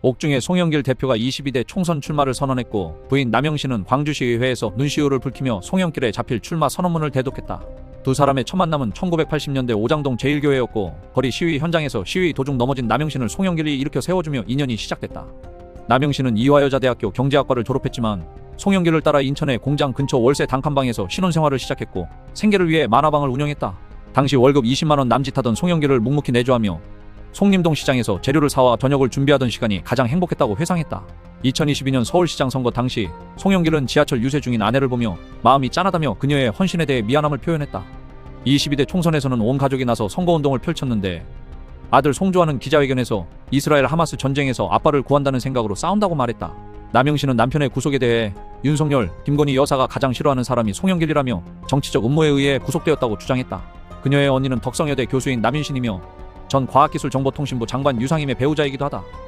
옥중에 송영길 대표가 22대 총선 출마를 선언했고 부인 남영신은 광주시의회에서 눈시울을 붉히며 송영길에 잡힐 출마 선언문을 대독했다. 두 사람의 첫 만남은 1980년대 오장동 제1교회였고 거리 시위 현장에서 시위 도중 넘어진 남영신을 송영길이 일으켜 세워주며 인연이 시작됐다. 남영신은 이화여자대학교 경제학과를 졸업했지만 송영길을 따라 인천의 공장 근처 월세 단칸방에서 신혼생활을 시작했고 생계를 위해 만화방을 운영했다. 당시 월급 20만 원 남짓하던 송영길을 묵묵히 내조하며 송림동 시장에서 재료를 사와 저녁을 준비하던 시간이 가장 행복했다고 회상했다. 2022년 서울시장 선거 당시 송영길은 지하철 유세 중인 아내를 보며 마음이 짠하다며 그녀의 헌신에 대해 미안함을 표현했다. 22대 총선에서는 온 가족이 나서 선거운동을 펼쳤는데 아들 송조하는 기자회견에서 이스라엘 하마스 전쟁에서 아빠를 구한다는 생각으로 싸운다고 말했다. 남영신은 남편의 구속에 대해 윤석열, 김건희 여사가 가장 싫어하는 사람이 송영길이라며 정치적 음모에 의해 구속되었다고 주장했다. 그녀의 언니는 덕성여대 교수인 남인신이며 전 과학기술정보통신부 장관 유상임의 배우자이기도 하다.